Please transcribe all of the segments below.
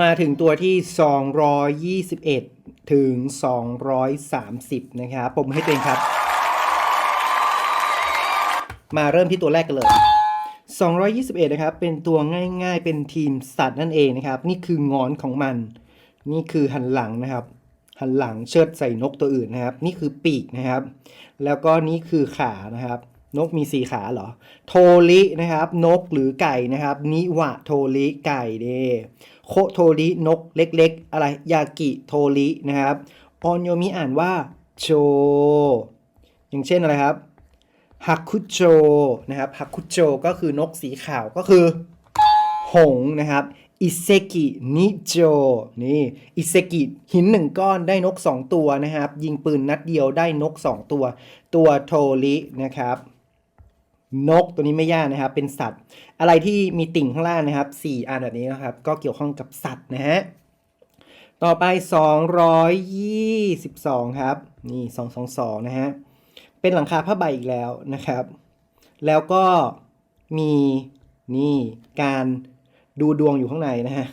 มาถึงตัวที่ 221 ถึง 230 นะครับผมให้ตัวเองครับ มาเริ่มที่ตัวแรกกันเลย 221 นะครับ เป็นตัวง่ายๆ เป็นทีมสัตว์นั่นเองนะครับ นี่คืองอนของมัน นี่คือหันหลังนะครับ หันหลังเชิดใส่นกตัวอื่นนะครับ นี่คือปีกนะครับ แล้วก็นี่คือขานะครับ นกมีสีขาเหรอ โทรินะครับ นกหรือไก่นะครับ นิวะโทริไก่เดโคโทรินกเล็กๆ อะไร ยากิโทรินะครับ ออนโยมิอ่านว่าโช อย่างเช่นอะไรครับฮักคุโจนะครับฮักคุโจก็คือนกสีขาวก็คือ หงนะครับอิเซกินิโจนี่อิเซกิหินหนึ่งก้อนได้นก 2 ตัวนะครับ ยิงปืนนัดเดียวได้นก 2 ตัว ตัวโทรินะครับ นกตัวนี้ไม่ยากนะครับ เป็นสัตว์ อะไรที่มีติ่งข้างล่างนะครับ 4อันแบบนี้นะครับ ก็เกี่ยวข้องกับสัตว์นะฮะต่อไป 222 ครับ นี่ 222 นะฮะ เป็นหลังคาผ้าใบอีกแล้วนะครับ แล้วก็มีนี่การดูดวงอยู่ข้างในนะฮะ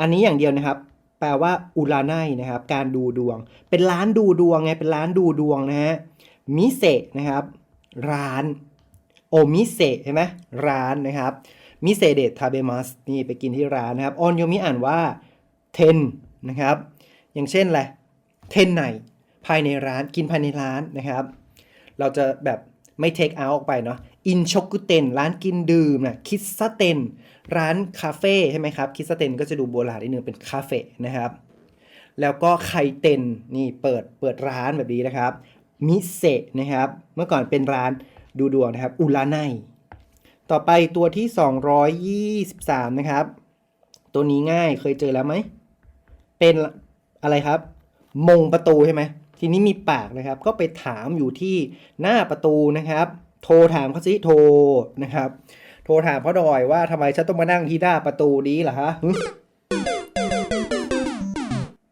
อันนี้อย่างเดียวนะครับ แปลว่าอุราไนนะครับ การดูดวง เป็นร้านดูดวงไง เป็นร้านดูดวงนะฮะ มิเซะนะครับ ร้าน โอมิเซใช่ไหมร้านนะครับมิเซเดทาเบมัสนี่ไปกินที่ร้านนะครับออนโยมิอ่านว่าเทนนะครับ อย่างเช่นอะไรเทนไหนภายในร้านกินภายในร้านนะครับ เราจะแบบไม่เทคเอาท์ออกไปเนาะอินช็อกุเตนร้านกินดื่มนะคิสซาเตนร้านคาเฟ่ใช่ไหมครับคิสซาเตนก็จะดูโบราณนิดนึงเป็นคาเฟ่นะครับแล้วก็ไคเตนนี่เปิดเปิดร้านแบบนี้นะครับมิเซนะครับ เมื่อก่อนเป็นร้าน ดูดวงนะครับ อุลาไนต่อไปตัวที่ 223 นะครับ ตัวนี้ง่ายเคยเจอแล้วไหม เป็นอะไรครับ มงประตูใช่ไหม ทีนี้มีปากนะครับ ก็ไปถามอยู่ที่หน้าประตูนะครับ โทรถามเขาสิโทรนะครับ โทรถามเขาหน่อยว่าทำไมฉันต้องมานั่งที่หน้าประตูนี้ล่ะฮะ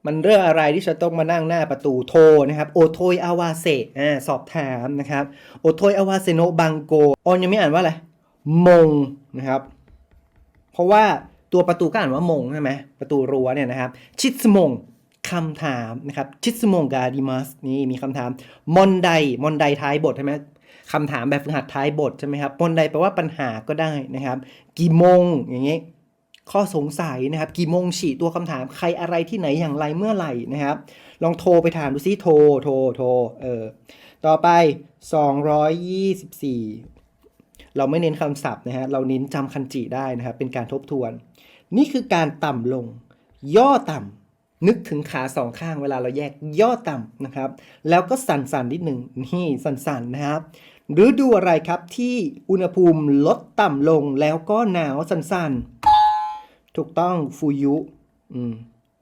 มันเรื่องอะไรที่ฉันต้องมานั่งหน้าประตูโทนะครับโอโทยอาวาเซอ่าสอบถามนะครับโอโทยอาวาเซโนบังโกออนยังไม่อ่านว่าอะไรมงนะครับ เพราะว่าตัวประตูก็อ่านว่ามงใช่ไหมประตูรั้วเนี่ยนะครับ ชิสมงคำถามนะครับชิสมงกาดิมัสนี่มีคำถามมอนไดมอนไดท้ายบทใช่ไหมคำถามแบบฝึกหัดท้ายบทใช่ไหมครับมอนไดแปลว่าปัญหาก็ได้นะครับ กี่โมงอย่างเงี้ย ข้อสงสัยนะครับ กี่โมงฉีตัวคำถามใครอะไรที่ไหนอย่างไรเมื่อไหร่นะครับ ลองโทรไปถามดูซิโทรโทรโทรเออต่อไป 224 เราไม่เน้นคำศัพท์นะฮะเราเน้นจำคันจิได้นะครับ เป็นการทบทวน นี่คือการต่ำลง ย่อต่ำนึกถึงขาสองข้างเวลาเราแยกย่อต่ำนะครับ แล้วก็สั่นๆนิดหนึ่งนี่สั่นๆนะครับหรือดูอะไรครับที่อุณหภูมิลดต่ำลงแล้วก็หนาวสั่นๆ ถูกต้องฟูยุอืม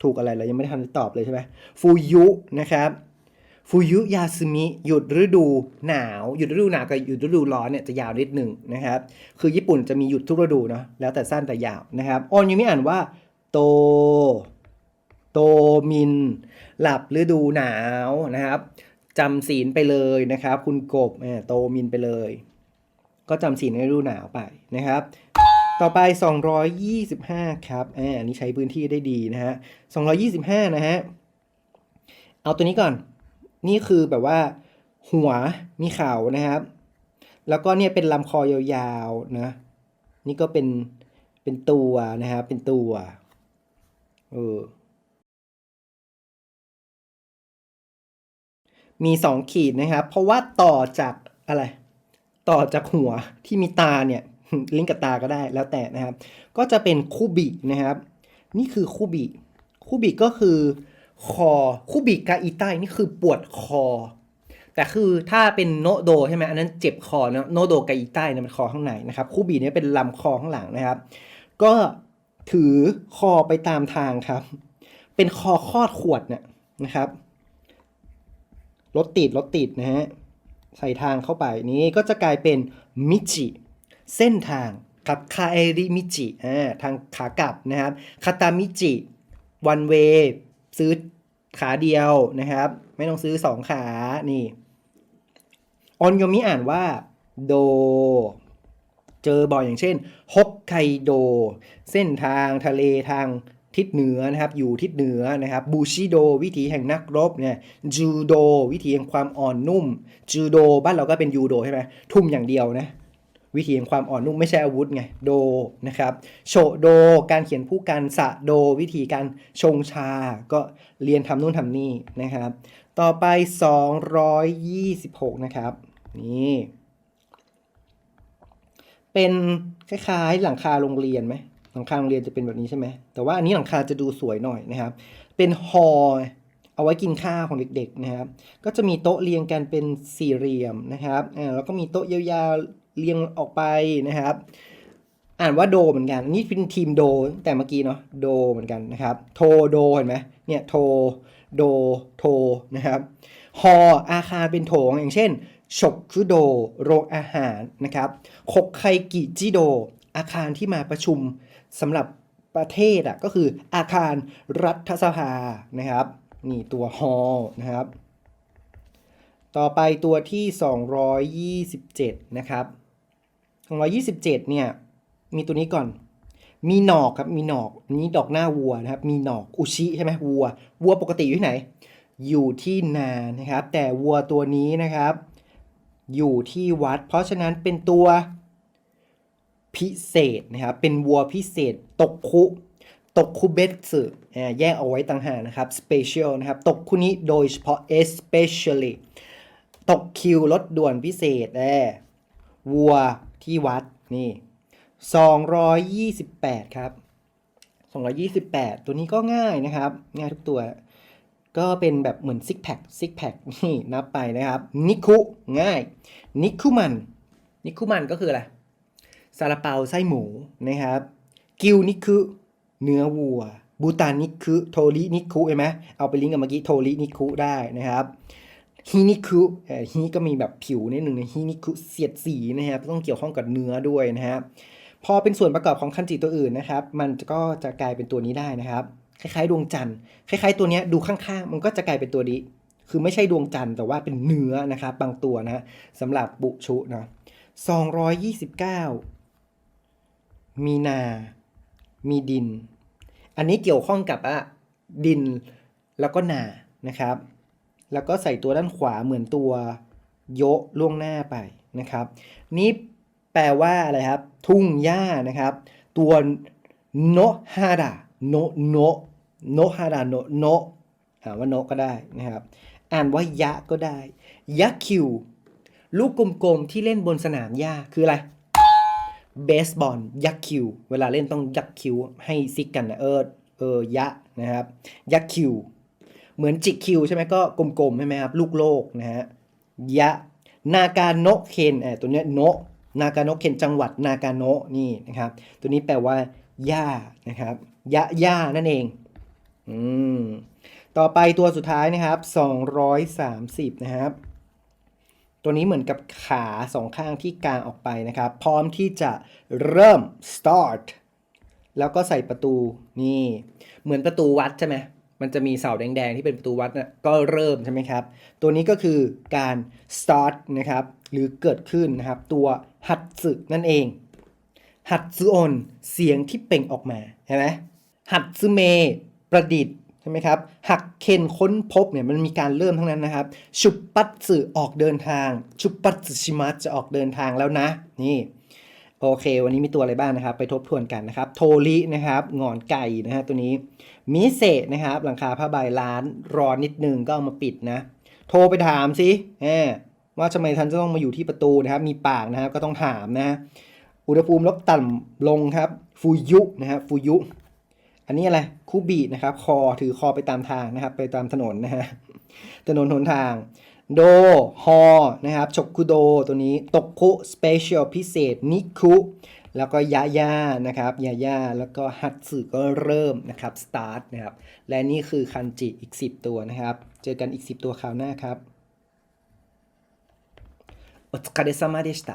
ถูกอะไรเรายังไม่ได้ทันตอบเลยใช่ไหมฟูยุนะครับฟูยุยาซึมิหยุดฤดูหนาว หยุดฤดูหนาวกับหยุดฤดูร้อนเนี่ยจะยาวนิดหนึ่งนะครับ คือญี่ปุ่นจะมีหยุดทุกฤดูเนาะแล้วแต่สั้นแต่ยาวนะครับออนยูมิอ่านว่า โต โตมิน หลับฤดูหนาวนะครับจำศีลไปเลยนะครับ คุณกบเออโตมินไปเลย ก็จำศีลในฤดูหนาวไปนะครับ ต่อไป 225 ครับอ่าอันนี้ใช้พื้นที่ได้ดีนะฮะ 225 นะฮะ เอาตัวนี้ก่อน นี่คือแบบว่า หัวมีเขานะครับ แล้วก็เนี่ยเป็นลำคอยาวๆนะ นี่ก็เป็น เป็นตัวนะครับ เป็นตัว เออ มีสองขีดนะครับ เพราะว่าต่อจากอะไร ต่อจากหัวที่มีตาเนี่ย ลิงก์กับตาก็ได้แล้วแต่นะครับ ก็จะเป็นคู่บินะครับ นี่คือคู่บิคู่บิก็คือคอคู่บิกาอีใต้นี่คือปวดคอ แต่คือถ้าเป็นโนโดใช่ไหมอันนั้นเจ็บคอเนอะโนโดกาอีใต้เนี่ยมันคอข้างในนะครับคู่บีเนี่ยเป็นลำคอข้างหลังนะครับ ก็ถือคอไปตามทางครับ เป็นคอคอดขวดเนี่ยนะครับรถติดรถติดนะฮะใส่ทางเข้าไปนี้ก็จะกลายเป็นมิจิ เส้นทางกับคาเอริมิจิอ่าทางขากลับนะครับคาตามิจิวันเวซื้อขาเดียวนะครับ ไม่ต้องซื้อสองขานี่ออนโยมิอ่านว่าโด เจอบ่อยอย่างเช่นฮอกไกโด เส้นทางทะเลทางทิศเหนือนะครับ อยู่ทิศเหนือนะครับบูชิโด วิถีแห่งนักรบเนี่ยจูโด วิถีแห่งความอ่อนนุ่มจูโด บ้านเราก็เป็นยูโดใช่ไหมทุ่มอย่างเดียวนะ วิธีแห่งความอ่อนนุ่มไม่ใช่อาวุธไงโดนะครับโชโดการเขียนผู้กันสะโดวิธีการชงชา ก็เรียนทำนู่นทำนี่นะครับ ต่อไป 226 นะครับ นี่ เป็นคล้ายๆหลังคาโรงเรียนไหมหลังคาโรงเรียนจะเป็นแบบนี้ใช่ไหมแต่ว่าอันนี้หลังคาจะดูสวยหน่อยนะครับ เป็นฮอลล์เอาไว้กินข้าวของเด็กๆนะครับ ก็จะมีโต๊ะเรียงกันเป็นสี่เหลี่ยมนะครับ แล้วก็มีโต๊ะยาวๆ เรียงออกไปนะครับ อ่านว่าโดเหมือนกัน นี่เป็นทีมโดแต่เมื่อกี้เนาะโดเหมือนกันนะครับโทโดเห็นไหมเนี่ยโทโดโทนะครับฮออาคารเป็นโถงอย่างเช่นชกคุโดโรงอาหารนะครับคกไคกิจิโด อาคารที่มาประชุมสำหรับประเทศอะก็คืออาคารรัฐสภานะครับนี่ตัวฮอนะครับ ต่อไปตัวที่ 227 นะครับ 227เนี่ย มีตัวนี้ก่อน มีหนอกครับ มีหนอกนี้ดอกหน้าวัวนะครับ มีหนอกอุชิใช่ไหมวัว วัวปกติอยู่ที่ไหน อยู่ที่นานะครับ แต่วัวตัวนี้นะครับ อยู่ที่วัด เพราะฉะนั้นเป็นตัวพิเศษนะครับ เป็นวัวพิเศษ ตกคุตกคุเบสึอ่าแยกเอาไว้ต่างหากนะครับ special นะครับ ตกคุนี้โดยเฉพาะ especially ตกคิวรถด่วนพิเศษแน่วัว ที่วัดนี่ 228 ครับ 228 ตัวนี้ก็ง่ายนะครับ ง่ายทุกตัว ก็เป็นแบบเหมือนซิกแพคซิกแพคนี่นับไปนะครับ นิคุง่าย นิคุมัน นิคุมันก็คืออะไรซาลาเปาไส้หมูนะครับ กิวนิคุเนื้อวัวบูตานิคุโทรินิคุเห็นไหมเอาไปลิงก์กับเมื่อกี้โทรินิคุได้นะครับ ฮินิคุเอ่อฮิก็มีแบบผิวนิดหนึ่งนะฮินิคุเสียดสีนะครับต้องเกี่ยวข้องกับเนื้อด้วยนะครับพอเป็นส่วนประกอบของคันจิตัวอื่นนะครับ มันก็จะกลายเป็นตัวนี้ได้นะครับ คล้ายๆ ดวงจันทร์คล้าย ๆ ตัวนี้ดูข้างๆ มันก็จะกลายเป็นตัวนี้ คือไม่ใช่ดวงจันทร์แต่ว่าเป็นเนื้อนะครับบางตัวนะสำหรับบุชุนะ229 มีนา มีดิน อันนี้เกี่ยวข้องกับอะดินแล้วก็นานะครับ แล้วก็ใส่ตัวด้านขวาเหมือนตัวโยะล่วงหน้าไปนะครับ นี่แปลว่าอะไรครับ ทุ่งหญ้านะครับ ตัวโนฮาดะโนโนโนฮาดะโนโนอ่าว่าโนก็ได้นะครับ อ่านว่ายะก็ได้ยะคิว ลูกกลมๆที่เล่นบนสนามหญ้าคืออะไรเบสบอลยักษ์คิว เวลาเล่นต้องยักษ์คิวให้ซิกกันนะเออเออยะนะครับ ยักษ์คิว เหมือนจิกคิวใช่ไหมก็กลมๆใช่ไหมครับลูกโลกนะฮะยะนากาโนเคนเออตัวเนี้ยโนะนากาโนเคนจังหวัดนากาโนะนี่นะครับ ตัวนี้แปลว่าหญ้านะครับยะหญ้านั่นเองอืมต่อไปตัวสุดท้ายนะครับ 230 นะครับ ตัวนี้เหมือนกับขาสองข้างที่กางออกไปนะครับ พร้อมที่จะเริ่ม start แล้วก็ใส่ประตูนี่ เหมือนประตูวัดใช่ไหม มันจะมีเสาแดงๆที่เป็นประตูวัดนะก็เริ่มใช่ไหมครับ ตัวนี้ก็คือการ start นะครับหรือเกิดขึ้นนะครับ ตัวฮัตสึนั่นเองฮัตสึโอนเสียงที่เปล่งออกมาเห็นไหมฮัตสึเมประดิษฐ์ใช่ไหมครับหักเคนค้นพบเนี่ยมันมีการเริ่มทั้งนั้นนะครับ ชุปปัตสึออกเดินทาง ชุปปัตสึชิมัสจะออกเดินทางแล้วนะ นี่โอเค วันนี้มีตัวอะไรบ้างนะครับ ไปทบทวนกันนะครับ โทรินะครับงอนไก่นะฮะตัวนี้ มิเซนะครับ หลังคาผ้าใบร้านรอนิดนึงก็เอามาปิดนะ โทรไปถามสิแหมว่าทำไมท่านจะต้องมาอยู่ที่ประตูนะครับ มีปากนะครับก็ต้องถามนะอุณหภูมิลดต่ำลงครับ ฟูยุนะครับฟูยุ อันนี้อะไรคูบีนะครับ คอถือคอไปตามทางนะครับ ไปตามถนนนะฮะถนนหนทาง โด ฮอ นะครับชกคุโดตัวนี้ ตกคุสเปเชียลพิเศษ นิคุ แล้วก็ยาย่านะครับ ยาย่า แล้วก็ฮัตสึก็เริ่มนะครับ สตาร์ทนะครับ และนี่คือคันจิอีก 10 ตัวนะครับ เจอกันอีก 10 ตัวคราวหน้าครับโอ疲れ様でした